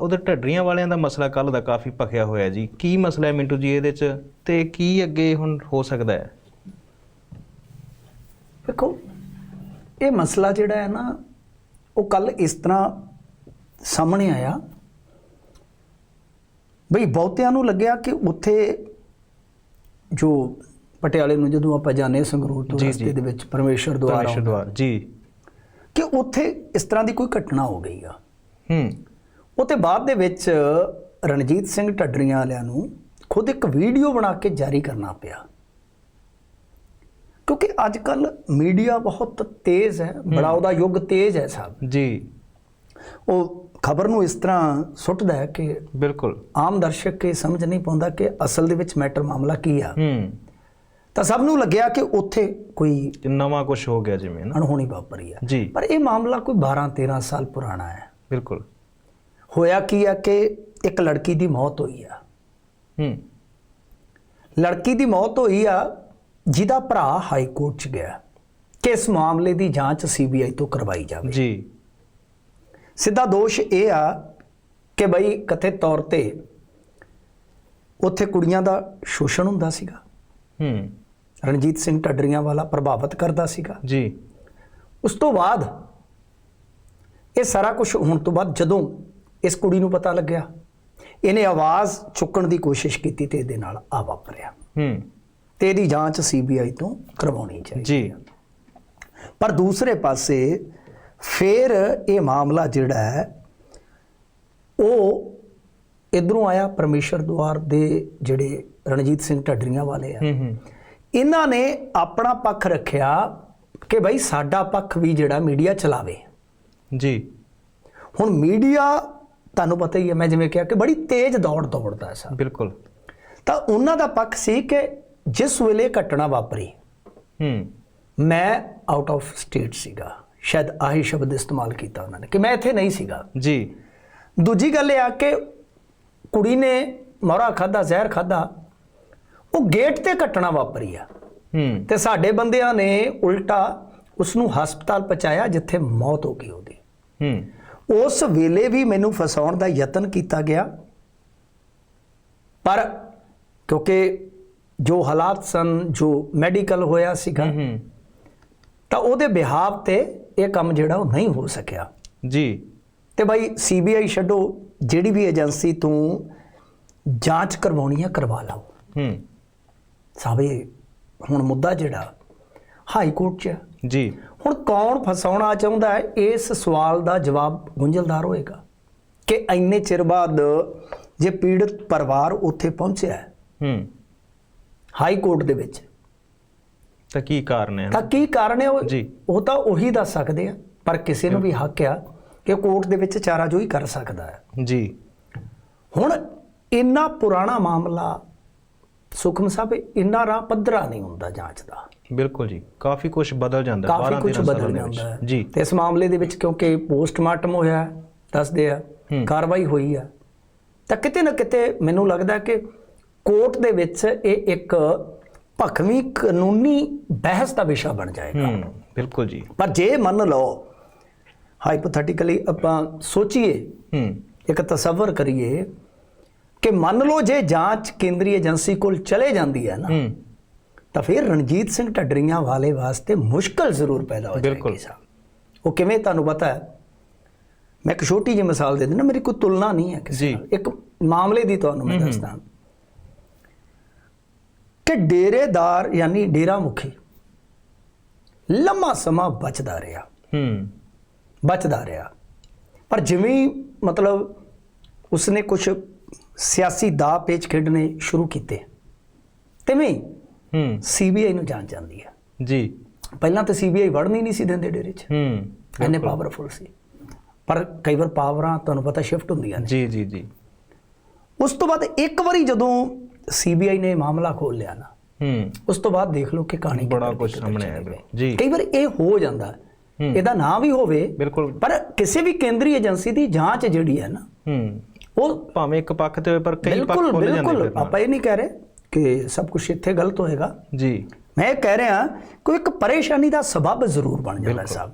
ਉਧਰ ਢੱਡਰੀਆਂ ਵਾਲਿਆਂ ਦਾ ਮਸਲਾ ਕੱਲ ਦਾ ਕਾਫੀ ਭਖਿਆ ਹੋਇਆ ਜੀ। ਕੀ ਮਸਲਾ ਹੈ ਮਿੰਟੂ ਜੀ ਇਹਦੇ ਚ? ਤੇ ਕੀ ਅੱਗੇ ਹੁਣ ਹੋ ਸਕਦਾ ਹੈ? ਦੇਖੋ ਇਹ ਮਸਲਾ ਜਿਹੜਾ ਹੈ ਨਾ ਉਹ ਕੱਲ ਇਸ ਤਰ੍ਹਾਂ ਸਾਹਮਣੇ ਆਇਆ। ਬਈ ਬਹੁਤਿਆਂ ਨੂੰ ਲੱਗਿਆ ਕਿ ਉੱਥੇ ਜੋ ਪਟਿਆਲੇ ਨੂੰ ਜਦੋਂ ਆਪਾਂ ਜਾਂਦੇ ਹਾਂ ਸੰਗਰੂਰ ਤੋਂ ਰਸਤੇ। ਦੇ ਵਿੱਚ ਪਰਮੇਸ਼ਰ ਦੁਆਰਾ ਪਰਮੇਸ਼ਰ ਜੀ। ਕਿ ਉੱਥੇ ਇਸ ਤਰ੍ਹਾਂ ਦੀ ਕੋਈ ਘਟਨਾ ਹੋ ਗਈ ਆ। ਹੂੰ। ਉਤੇ ਬਾਅਦ ਦੇ ਵਿੱਚ ਰਣਜੀਤ ਸਿੰਘ ਢੱਡਰੀਆਂ ਵਾਲਿਆਂ ਨੂੰ ਖੁਦ ਇੱਕ ਵੀਡੀਓ ਬਣਾ ਕੇ ਜਾਰੀ ਕਰਨਾ ਪਿਆ। ਕਿਉਂਕਿ ਅੱਜ ਕੱਲ ਮੀਡੀਆ ਬਹੁਤ ਤੇਜ਼ ਹੈ ਬੜਾ ਉਹਦਾ ਯੁੱਗ ਤੇਜ਼ ਹੈ ਸਾਹਿਬ ਜੀ। ਉਹ ਖਬਰ ਨੂੰ ਇਸ ਤਰ੍ਹਾਂ ਸੁੱਟਦਾ ਹੈ ਕਿ ਬਿਲਕੁਲ। ਆਮ ਦਰਸ਼ਕ ਇਹ ਸਮਝ ਨਹੀਂ ਪਾਉਂਦਾ ਕਿ ਅਸਲ ਦੇ ਵਿੱਚ ਮੈਟਰ ਮਾਮਲਾ ਕੀ ਆ। ਹੂੰ। ਤਾਂ ਸਭ ਨੂੰ ਲੱਗਿਆ ਕਿ ਉੱਥੇ ਕੋਈ ਨਵਾਂ ਕੁਝ ਹੋ ਗਿਆ ਜਿਵੇਂ ਨਾ। ਅਣਹੋਣੀ ਵਾਪਰੀ ਆ। ਪਰ ਇਹ ਮਾਮਲਾ ਕੋਈ 12 13 ਸਾਲ ਪੁਰਾਣਾ ਹੈ। ਬਿਲਕੁਲ। ਹੋਇਆ ਕੀ ਆ ਕਿ ਇੱਕ ਲੜਕੀ ਦੀ ਮੌਤ ਹੋਈ ਆ। ਹੂੰ। ਲੜਕੀ ਦੀ ਮੌਤ ਹੋਈ ਆ ਜਿਹਦਾ ਭਰਾ ਹਾਈ ਕੋਰਟ 'ਚ ਗਿਆ। ਕਿ ਇਸ ਮਾਮਲੇ ਦੀ ਜਾਂਚ ਸੀਬੀਆਈ ਤੋਂ ਕਰਵਾਈ ਜਾਵੇ। ਜੀ। ਸਿੱਧਾ ਦੋਸ਼ ਇਹ ਆ ਕਿ ਬਈ ਕਥਿਤ ਤੌਰ ਤੇ ਉੱਥੇ ਕੁੜੀਆਂ ਦਾ ਸ਼ੋਸ਼ਣ ਹੁੰਦਾ ਸੀਗਾ। ਹੂੰ। ਰਣਜੀਤ ਸਿੰਘ ਢੱਡਰੀਆਂ ਵਾਲਾ ਪ੍ਰਭਾਵਿਤ ਕਰਦਾ ਸੀਗਾ। ਜੀ। ਉਸ ਤੋਂ ਬਾਅਦ ਇਹ ਸਾਰਾ ਕੁਝ ਹੋਣ ਤੋਂ ਬਾਅਦ ਜਦੋਂ ਇਸ ਕੁੜੀ ਨੂੰ ਪਤਾ ਲੱਗਿਆ। ਇਹਨੇ ਆਵਾਜ਼ ਚੁੱਕਣ ਦੀ ਕੋਸ਼ਿਸ਼ ਕੀਤੀ ਤੇ ਇਹਦੇ ਨਾਲ ਆ ਵਾਪਰਿਆ। ਹੂੰ। ਤੇ ਇਹਦੀ ਜਾਂਚ ਸੀਬੀਆਈ ਤੋਂ ਕਰਵਾਉਣੀ ਚਾਹੀਦੀ ਜੀ। ਪਰ ਦੂਸਰੇ ਪਾਸੇ ਫਿਰ ਇਹ ਮਾਮਲਾ ਜਿਹੜਾ ਹੈ ਉਹ ਇਧਰੋਂ ਆਇਆ ਪਰਮੇਸ਼ਰ ਦੁਆਰ ਦੇ ਜਿਹੜੇ ਰਣਜੀਤ ਸਿੰਘ ਢੱਡਰੀਆਂ ਵਾਲੇ ਆ। ਇਹਨਾਂ ਨੇ ਆਪਣਾ ਪੱਖ ਰੱਖਿਆ ਕਿ ਭਾਈ ਸਾਡਾ ਪੱਖ ਵੀ ਜਿਹੜਾ ਮੀਡੀਆ ਚਲਾਵੇ। ਜੀ। ਹੁਣ ਮੀਡੀਆ ਤੁਹਾਨੂੰ ਪਤਾ ਹੀ ਹੈ ਮੈਂ ਜਿਵੇਂ ਕਿਹਾ ਕਿ ਬੜੀ ਤੇਜ਼ ਦੌੜ ਦੌੜਦਾ ਸਭ ਬਿਲਕੁਲ। ਤਾਂ ਉਹਨਾਂ ਦਾ ਪੱਖ ਸੀ ਕਿ ਜਿਸ ਵੇਲੇ ਘਟਨਾ ਵਾਪਰੀ ਹੂੰ। ਮੈਂ ਆਊਟ ਆਫ ਸਟੇਟ ਸੀਗਾ। ਸ਼ਾਇਦ ਆਹੀ ਸ਼ਬਦ ਇਸਤੇਮਾਲ ਕੀਤਾ ਉਹਨਾਂ ਨੇ ਕਿ ਮੈਂ ਇੱਥੇ ਨਹੀਂ ਸੀਗਾ। ਜੀ। ਦੂਜੀ ਗੱਲ ਇਹ ਆ ਕਿ ਕੁੜੀ ਨੇ ਮੌਰਾ ਖਾਦਾ ਜ਼ਹਿਰ ਖਾਦਾ ਉਹ ਗੇਟ ਤੇ ਘਟਨਾ ਵਾਪਰੀ ਆ। ਹੂੰ। ਤੇ ਸਾਡੇ ਬੰਦਿਆਂ ਨੇ ਉਲਟਾ ਉਸ ਨੂੰ ਹਸਪਤਾਲ ਪਹੁੰਚਾਇਆ ਜਿੱਥੇ ਮੌਤ ਹੋ ਗਈ ਉਹਦੀ। ਹੂੰ। ਉਸ ਵੇਲੇ ਵੀ ਮੈਨੂੰ ਫਸਾਉਣ ਦਾ ਯਤਨ ਕੀਤਾ ਗਿਆ। ਪਰ ਕਿਉਂਕਿ ਜੋ ਹਾਲਾਤ ਸਨ ਜੋ ਮੈਡੀਕਲ ਹੋਇਆ ਸੀਗਾ ਤਾਂ ਉਹਦੇ ਬਿਹਾਵ ਤੇ ਇਹ ਕੰਮ ਜਿਹੜਾ ਉਹ ਨਹੀਂ ਹੋ ਸਕਿਆ। ਜੀ। ਤੇ ਬਾਈ ਸੀਬੀਆਈ ਛੱਡੋ ਜਿਹੜੀ ਵੀ ਏਜੰਸੀ ਤੋਂ ਜਾਂਚ ਕਰਵਾਉਣੀ ਹੈ ਕਰਵਾ ਲਓ। ਹੂੰ। ਸਾਬੇ ਹੁਣ ਮੁੱਦਾ ਜਿਹੜਾ ਹਾਈ ਕੋਰਟ 'ਚ। ਜੀ। ਹੁਣ ਕੌਣ ਫਸਾਉਣਾ ਚਾਹੁੰਦਾ ਹੈ? ਇਸ ਸਵਾਲ ਦਾ ਜਵਾਬ ਗੁੰਝਲਦਾਰ ਹੋਏਗਾ ਕਿ ਇੰਨੇ ਚਿਰ ਬਾਅਦ ਜੇ ਪੀੜਤ ਪਰਿਵਾਰ ਉੱਥੇ ਪਹੁੰਚਿਆ ਹੈ, ਹੂੰ। ਹਾਈ ਕੋਰਟ ਦੇ ਵਿੱਚ। ਤਾਂ ਕੀ ਕਾਰਨ ਹੈ? ਤਾਂ ਕੀ ਕਾਰਨ ਹੈ ਉਹ? ਜੀ। ਉਹ ਤਾਂ ਉਹੀ ਦੱਸ ਸਕਦੇ ਆ ਪਰ ਕਿਸੇ ਨੂੰ ਵੀ ਹੱਕ ਆ ਕਿ ਕੋਰਟ ਦੇ ਵਿੱਚ ਚਾਰਾਜੋਈ ਕਰ ਸਕਦਾ ਹੈ। ਜੀ। ਹੁਣ ਇੰਨਾ ਪੁਰਾਣਾ ਮਾਮਲਾ ਸੁਖਮ ਸਾਹਿਬ ਇੰਨਾ ਰਾਹ ਪੱਧਰਾ ਨਹੀਂ ਹੁੰਦਾ ਜਾਂਚ ਦਾ। ਬਿਲਕੁਲ ਜੀ। ਕਾਫੀ ਕੁਝ ਬਦਲ ਜਾਂਦਾ ਕਾਫੀ 12 ਕੁਝ 13 ਸਾਲਾਂ ਬਦਲ ਦੇ ਵਿੱਚ। ਜੀ। ਤੇ ਇਸ ਮਾਮਲੇ ਦੇ ਵਿੱਚ ਕਿਉਂਕਿ ਪੋਸਟਮਾਰਟਮ ਹੋਇਆ ਦੱਸਦੇ ਆ। ਕਾਰਵਾਈ ਹੋਈ ਆ। ਤਾਂ ਕਿਤੇ ਨਾ ਕਿਤੇ ਮੈਨੂੰ ਲੱਗਦਾ ਕਿ ਕੋਰਟ ਦੇ ਵਿੱਚ ਇਹ ਇੱਕ ਭਖਵੀਂ ਕਾਨੂੰਨੀ ਬਹਿਸ ਦਾ ਵਿਸ਼ਾ ਬਣ ਜਾਏਗਾ। ਬਿਲਕੁਲ ਜੀ। ਪਰ ਜੇ ਮੰਨ ਲਓ ਹਾਈਪੋਥੈਟਿਕਲੀ ਆਪਾਂ ਸੋਚੀਏ ਹੂੰ। ਇੱਕ ਤਸੱਵਰ ਕਰੀਏ ਕਿ ਮੰਨ ਲਓ ਜੇ ਜਾਂਚ ਕੇਂਦਰੀ ਏਜੰਸੀ ਕੋਲ ਚਲੇ ਜਾਂਦੀ ਹੈ ਨਾ ਹੂੰ। ਤਾਂ ਫਿਰ ਰਣਜੀਤ ਸਿੰਘ ਢੱਡਰੀਆਂ ਵਾਲੇ ਵਾਸਤੇ ਮੁਸ਼ਕਲ ਜ਼ਰੂਰ ਪੈਦਾ ਹੋ। ਜਾਏਗੀ ਸਾਹਿਬ। ਉਹ ਕਿਵੇਂ ਤੁਹਾਨੂੰ ਪਤਾ ਹੈ? ਮੈਂ ਇੱਕ ਛੋਟੀ ਜਿਹੀ ਮਿਸਾਲ ਦੇ ਦਿੰਦਾ ਮੇਰੀ ਕੋਈ ਤੁਲਨਾ ਨਹੀਂ ਹੈ ਕਿਸੇ ਇੱਕ ਮਾਮਲੇ ਦੀ ਤੁਹਾਨੂੰ ਮੈਂ। ਦੱਸਦਾ। ਕਿ ਡੇਰੇਦਾਰ ਯਾਨੀ ਡੇਰਾ ਮੁਖੀ ਲੰਮਾ ਸਮਾਂ ਬਚਦਾ ਰਿਹਾ। ਹੂੰ। ਬਚਦਾ ਰਿਹਾ। ਪਰ ਜਿਵੇਂ ਮਤਲਬ ਉਸਨੇ ਕੁਝ ਸਿਆਸੀ ਦਾ ਪੇਚ ਖੇਡਣੇ ਸ਼ੁਰੂ ਕੀਤੇ ਤਿਵੇਂ ਹੂੰ। ਸੀਬੀਆਈ ਨੂੰ ਜਾਣ ਜਾਂਦੀ ਹੈ। ਜੀ। ਪਹਿਲਾਂ ਤਾਂ ਸੀਬੀਆਈ ਵੜਨ ਨਹੀਂ ਸੀ ਦਿੰਦੇ ਡੇਰੇ 'ਚ। ਹੂੰ ਇੰਨੇ ਪਾਵਰਫੁਲ ਸੀ। ਪਰ ਕਈ ਵਾਰ ਪਾਵਰਾਂ ਤੁਹਾਨੂੰ ਪਤਾ ਸ਼ਿਫਟ ਹੁੰਦੀਆਂ ਨੇ। ਜੀ ਜੀ ਜੀ। ਉਸ ਤੋਂ ਬਾਅਦ ਇੱਕ ਵਾਰੀ ਜਦੋਂ ਸੀਬੀਆਈ ਨੇ ਮਾਮਲਾ ਖੋਲ ਲਿਆ ਨਾ ਹੂੰ। ਉਸ ਤੋਂ ਬਾਅਦ ਦੇਖ ਲਓ ਕਿ ਕਹਾਣੀ ਬੜਾ ਕੁਝ ਸਾਹਮਣੇ ਆਇਆ। ਜੀ। ਕਈ ਵਾਰ ਇਹ ਹੋ ਜਾਂਦਾ। ਇਹਦਾ ਨਾਂ ਵੀ ਹੋਵੇ ਬਿਲਕੁਲ। ਪਰ ਕਿਸੇ ਵੀ ਕੇਂਦਰੀ ਏਜੰਸੀ ਦੀ ਜਾਂਚ ਜਿਹੜੀ ਹੈ ਨਾ ਹੂੰ। ਉਹ ਭਾਵੇਂ ਇੱਕ ਪੱਖ ਤੇ ਹੋਵੇ ਪਰ ਕਈ ਪੱਖ ਖੁੱਲ ਜਾਂਦੇ ਬਿਲਕੁਲ। ਆਪਾਂ ਇਹ ਨਹੀਂ ਕਹਿ ਰਹੇ ਕਿ ਸਭ ਕੁਝ ਇੱਥੇ ਗਲਤ ਹੋਏਗਾ। ਜੀ। ਮੈਂ ਇਹ ਕਹਿ ਰਿਹਾ ਕੋਈ ਇੱਕ ਪਰੇਸ਼ਾਨੀ ਦਾ ਸਬਬ ਜ਼ਰੂਰ ਬਣ ਜਾਂਦਾ। ਸਾਹਿਬ।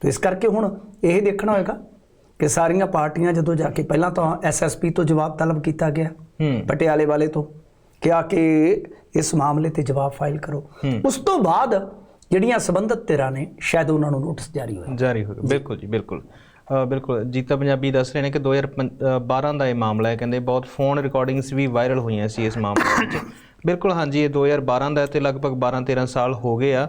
ਤੇ ਇਸ ਕਰਕੇ ਹੁਣ ਇਹ ਦੇਖਣਾ ਹੋਏਗਾ ਕਿ ਸਾਰੀਆਂ ਪਾਰਟੀਆਂ ਜਦੋਂ ਜਾ ਕੇ ਪਹਿਲਾਂ ਤਾਂ ਐਸਐਸਪੀ ਤੋਂ ਜਵਾਬ ਤਲਬ ਕੀਤਾ ਗਿਆ ਪਟਿਆਲੇ ਵਾਲੇ ਤੋਂ ਕਿਹਾ ਕਿ ਇਸ ਮਾਮਲੇ ਤੇ ਜਵਾਬ ਫਾਈਲ ਕਰੋ। ਉਸ ਤੋਂ ਬਾਅਦ ਜਿਹੜੀਆਂ ਸੰਬੰਧਿਤ ਧਿਰਾਂ ਨੇ ਸ਼ਾਇਦ ਉਹਨਾਂ ਨੂੰ ਨੋਟਿਸ ਜਾਰੀ ਹੋਇਆ ਜਾਰੀ ਹੋ ਗਿਆ ਬਿਲਕੁਲ ਜੀ ਬਿਲਕੁਲ। ਬਿਲਕੁਲ ਜੀਤਾ ਪੰਜਾਬੀ ਦੱਸ ਰਹੇ ਨੇ ਕਿ 2012 ਦਾ ਇਹ ਮਾਮਲਾ ਹੈ। ਕਹਿੰਦੇ ਬਹੁਤ ਫੋਨ ਰਿਕਾਰਡਿੰਗਸ ਵੀ ਵਾਇਰਲ ਹੋਈਆਂ ਸੀ ਇਸ ਮਾਮਲੇ ਵਿੱਚ। ਬਿਲਕੁਲ ਹਾਂਜੀ ਇਹ 2012 ਦਾ ਤੇ ਲਗਭਗ 12-13 ਸਾਲ ਹੋ ਗਏ ਆ।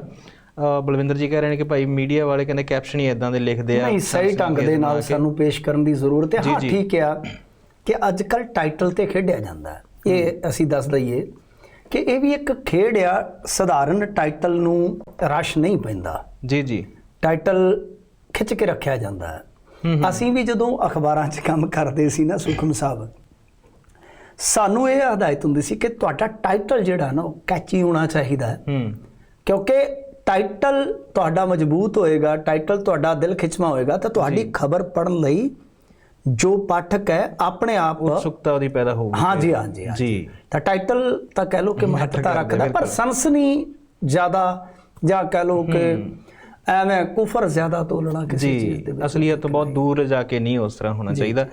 ਬਲਵਿੰਦਰ ਜੀ ਕਹਿ ਰਹੇ ਨੇ ਕਿ ਭਾਈ ਮੀਡੀਆ ਵਾਲੇ ਕਹਿੰਦੇ ਕੈਪਸ਼ਨ ਹੀ ਇਦਾਂ ਦੇ ਲਿਖਦੇ ਆ। ਨਹੀਂ ਸਹੀ ਢੰਗ ਦੇ ਨਾਲ ਸਾਨੂੰ ਪੇਸ਼ ਕਰਨ ਦੀ ਜ਼ਰੂਰਤ ਹੈ। ਹਾਂ। ਠੀਕ ਆ ਕਿ ਅੱਜ ਕੱਲ ਟਾਈਟਲ ਤੇ ਖੇਡਿਆ ਜਾਂਦਾ। ਇਹ ਅਸੀਂ ਦੱਸ ਦਈਏ ਕਿ ਇਹ ਵੀ ਇੱਕ ਖੇਡ ਆ ਸਧਾਰਨ ਟਾਈਟਲ ਨੂੰ ਰਸ਼ ਨਹੀਂ ਪੈਂਦਾ। ਜੀ ਜੀ। ਟਾਈਟਲ ਖਿੱਚ ਕੇ ਰੱਖਿਆ ਜਾਂਦਾ ਹੂੰ। ਅਸੀਂ ਵੀ ਜਦੋਂ ਅਖਬਾਰਾਂ 'ਚ ਕੰਮ ਕਰਦੇ ਸੀ ਨਾ ਸੁਖਮ ਸਾਹਿਬ ਸਾਨੂੰ ਇਹ ਹਦਾਇਤ ਹੁੰਦੀ ਸੀ ਕਿ ਤੁਹਾਡਾ ਟਾਈਟਲ ਜਿਹੜਾ ਨਾ ਉਹ ਕੈਚੀ ਹੋਣਾ ਚਾਹੀਦਾ ਹੈ। ਕਿਉਂਕਿ ਟਾਈਟਲ ਤੁਹਾਡਾ ਮਜ਼ਬੂਤ ਹੋਏਗਾ ਟਾਈਟਲ ਤੁਹਾਡਾ ਦਿਲ ਖਿੱਚਵਾ ਹੋਏਗਾ ਤਾਂ ਤੁਹਾਡੀ ਖਬਰ ਪੜਨ ਲਈ ਜੋ ਪਾਠਕ ਹੈ ਆਪਣੇ ਆਪ ਉਤਸੁਕਤਾ ਉਹਦੀ ਪੈਦਾ ਹੋਊਗੀ। ਹਾਂ ਜੀ ਹਾਂ ਜੀ ਤਾਂ ਟਾਈਟਲ ਤਾਂ ਕਹਿ ਲਓ ਕਿ ਮਹੱਤਤਾ ਰੱਖਦਾ ਪਰ। ਸਨਸਨੀ ਜ਼ਿਆਦਾ ਜਾਂ ਕਹਿ ਲਓ ਕਿ ਐਵੇਂ ਕੁਫਰ ਜ਼ਿਆਦਾ ਤੋਲਣਾ ਕਿਸੇ ਚੀਜ਼ ਜੀ ਦੇ ਵਿੱਚ ਅਸਲੀਅਤ ਤੋਂ ਬਹੁਤ ਦੂਰ ਜਾ ਕੇ ਨਹੀਂ ਉਸ ਤਰ੍ਹਾਂ ਹੋਣਾ ਚਾਹੀਦਾ।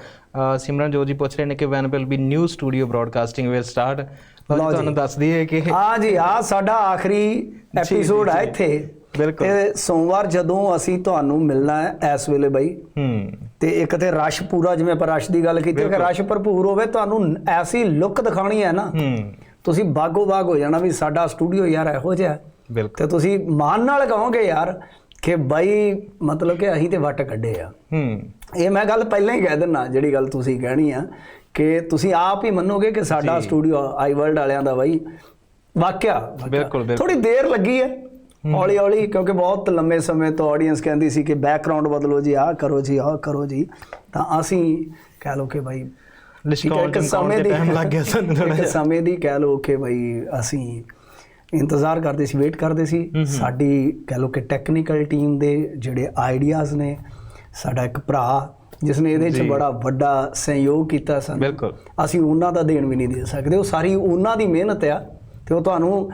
ਸਿਮਰਨ ਜੀ ਪੁੱਛ ਰਹੇ ਨੇ ਕਿ when will be new studio broadcasting will start. ਤੁਹਾਨੂੰ ਦੱਸ ਦਈਏ ਕਿ ਹਾਂ ਜੀ ਆ ਸਾਡਾ ਆਖਰੀ ਐਪੀਸੋਡ ਹੈ ਇੱਥੇ। ਬਿਲਕੁਲ। ਤੇ ਸੋਮਵਾਰ ਜਦੋਂ ਅਸੀਂ ਤੁਹਾਨੂੰ ਮਿਲਣਾ ਹੈ ਇਸ ਵੇਲੇ ਬਈ ਹੂੰ। ਤੇ ਇੱਕ ਤੇ ਰਸ਼ ਪੂਰਾ ਜਿਵੇਂ ਆਪਾਂ ਰਸ਼ ਦੀ ਗੱਲ ਕੀਤੀ ਕਿ ਰਸ਼ ਭਰਪੂਰ ਹੋਵੇ ਤੁਹਾਨੂੰ ਐਸੀ ਲੁੱਕ ਦਿਖਾਣੀ ਹੈ ਨਾ। ਹੂੰ। ਤੁਸੀਂ ਬਾਗੋ ਬਾਗ ਹੋ ਜਾਣਾ ਵੀ ਸਾਡਾ ਸਟੂਡੀਓ ਯਾਰ ਇਹੋ ਜਿਹਾ ਤੇ ਤੁਸੀਂ ਮਾਨ ਨਾਲ ਕਹੋਗੇ ਯਾਰ ਕਿ ਬਾਈ ਮਤਲਬ ਕਿ ਅਸੀਂ ਤੇ ਵੱਟ ਕੱਢੇ ਆ। ਹੂੰ। ਇਹ ਮੈਂ ਗੱਲ ਪਹਿਲਾਂ ਹੀ ਕਹਿ ਦਿੰਨਾ ਜਿਹੜੀ ਗੱਲ ਤੁਸੀਂ ਕਹਿਣੀ ਆ ਕਿ ਤੁਸੀਂ ਆਪ ਹੀ ਮੰਨੋਗੇ ਕਿ ਸਾਡਾ ਸਟੂਡੀਓ ਆਈ ਵਰਲਡ ਵਾਲਿਆਂ ਦਾ ਬਾਈ ਵਾਕਿਆ ਬਿਲਕੁਲ, ਬਿਲਕੁਲ। ਥੋੜੀ ਦੇਰ ਲੱਗੀ ਹੈ ਹੌਲੀ ਹੌਲੀ ਕਿਉਂਕਿ ਬਹੁਤ ਲੰਮੇ ਸਮੇਂ ਤੋਂ ਆਡੀਅנס ਕਹਿੰਦੀ ਸੀ ਕਿ ਬੈਕਗ੍ਰਾਉਂਡ ਬਦਲੋ ਜੀ ਆਹ ਕਰੋ ਜੀ ਆਹ ਕਰੋ ਜੀ। ਤਾਂ ਅਸੀਂ ਕਹਿ ਲਓ ਕਿ ਬਾਈ ਸਮੇਂ ਦੀ ਟਾਈਮ ਲੱਗ ਗਿਆ ਸਾਨੂੰ ਥੋੜਾ ਇੱਕ ਸਮੇਂ ਦੀ ਕਹਿ ਲਓ ਕਿ ਬਈ ਅਸੀਂ ਇੰਤਜ਼ਾਰ ਕਰਦੇ ਸੀ ਵੇਟ ਕਰਦੇ ਸੀ। ਸਾਡੀ ਕਹਿ ਲਓ ਕਿ ਟੈਕਨੀਕਲ ਟੀਮ ਦੇ ਜਿਹੜੇ ਆਈਡੀਆਜ਼ ਨੇ ਸਾਡਾ ਇੱਕ ਭਰਾ ਜਿਸ ਨੇ ਇਹਦੇ 'ਚ। ਬੜਾ ਵੱਡਾ ਸਹਿਯੋਗ ਕੀਤਾ ਸਾਨੂੰ। ਬਿਲਕੁਲ। ਅਸੀਂ ਉਹਨਾਂ ਦਾ ਦੇਣ ਵੀ ਨਹੀਂ ਦੇ ਸਕਦੇ। ਉਹ ਸਾਰੀ ਉਹਨਾਂ ਦੀ ਮਿਹਨਤ ਆ ਤੇ ਉਹ ਤੁਹਾਨੂੰ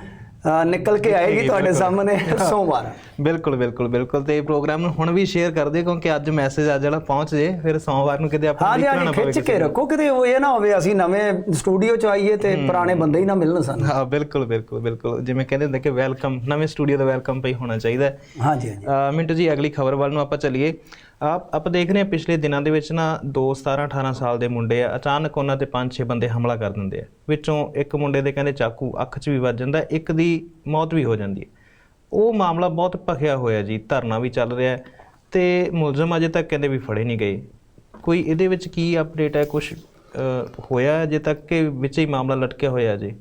ਨਿਕਲ ਕੇ ਆਏਗੀ ਤੁਹਾਡੇ। ਸਾਹਮਣੇ ਸੋਮਵਾਰ। ਬਿਲਕੁਲ ਬਿਲਕੁਲ ਬਿਲਕੁਲ। ਤੇ ਇਹ ਪ੍ਰੋਗਰਾਮ ਨੂੰ ਹੁਣ ਵੀ ਸ਼ੇਅਰ ਕਰ ਦਿਓ ਕਿਉਂਕਿ ਅੱਜ ਮੈਸੇਜ ਅੱਜ ਵਾਲਾ ਪਹੁੰਚ ਜੇ ਫਿਰ ਸੋਮਵਾਰ ਨੂੰ ਕਿਤੇ ਆਪਾਂ ਹਾਂ ਜੀ ਦੇਖਣਾ ਹਾਂ ਨਾ ਜੀ, ਪਵੇ ਖਿੱਚ ਕੇ ਰੱਖੋ ਕਿਤੇ ਉਹ ਇਹ ਨਾ ਹੋਵੇ ਅਸੀਂ ਨਵੇਂ ਸਟੂਡੀਓ 'ਚ ਆਈਏ ਤੇ ਪੁਰਾਣੇ ਬੰਦੇ ਹੀ ਨਾ ਮਿਲਣ ਸਾਨੂੰ। ਹਾਂ ਬਿਲਕੁਲ ਬਿਲਕੁਲ ਬਿਲਕੁਲ। ਜਿਵੇਂ ਕਹਿੰਦੇ ਹੁੰਦੇ ਕਿ ਵੈਲਕਮ ਨਵੇਂ ਸਟੂਡੀਓ ਦਾ ਵੈਲਕਮ ਪਈ ਹੋਣਾ ਚਾਹੀਦਾ। ਹੈ ਹਾਂ ਜੀ ਹਾਂ ਜੀ। ਅਹ ਮਿੰਟੂ ਜੀ ਅਗਲੀ ਖਬਰ ਵੱਲ ਨੂੰ ਆਪਾਂ ਚੱਲੀਏ। ਆਪ ਆਪਾਂ ਦੇਖ ਰਹੇ ਹਾਂ, ਪਿਛਲੇ ਦਿਨਾਂ ਦੇ ਵਿੱਚ ਨਾ ਦੋ 17 18 ਸਾਲ ਦੇ ਮੁੰਡੇ ਆ, ਅਚਾਨਕ ਉਹਨਾਂ ਤੇ 5-6 ਬੰਦੇ ਹਮਲਾ ਕਰ ਦਿੰਦੇ ਆ। ਵਿੱਚੋਂ ਇੱਕ ਮੁੰਡੇ ਦੇ ਕਹਿੰਦੇ ਚਾਕੂ ਅੱਖ 'ਚ ਵੀ ਵੱਜ ਜਾਂਦਾ, ਇੱਕ ਦੀ ਮੌਤ ਵੀ ਹੋ ਜਾਂਦੀ ਹੈ। ਉਹ ਮਾਮਲਾ ਬਹੁਤ ਭਖਿਆ ਹੋਇਆ ਜੀ, ਧਰਨਾ ਵੀ ਚੱਲ ਰਿਹਾ ਹੈ ਤੇ ਮੁਲਜ਼ਮ ਅਜੇ ਤੱਕ ਕਹਿੰਦੇ ਵੀ ਫੜੇ ਨਹੀਂ ਗਏ। ਕੋਈ ਇਹਦੇ ਵਿੱਚ ਕੀ ਅਪਡੇਟ ਹੈ ਕੁਝ ਹੋਇਆ ਅਜੇ ਤੱਕ ਕਿ ਵਿੱਚ ਹੀ ਮਾਮਲਾ ਲਟਕਿਆ ਹੋਇਆ ਜੀ?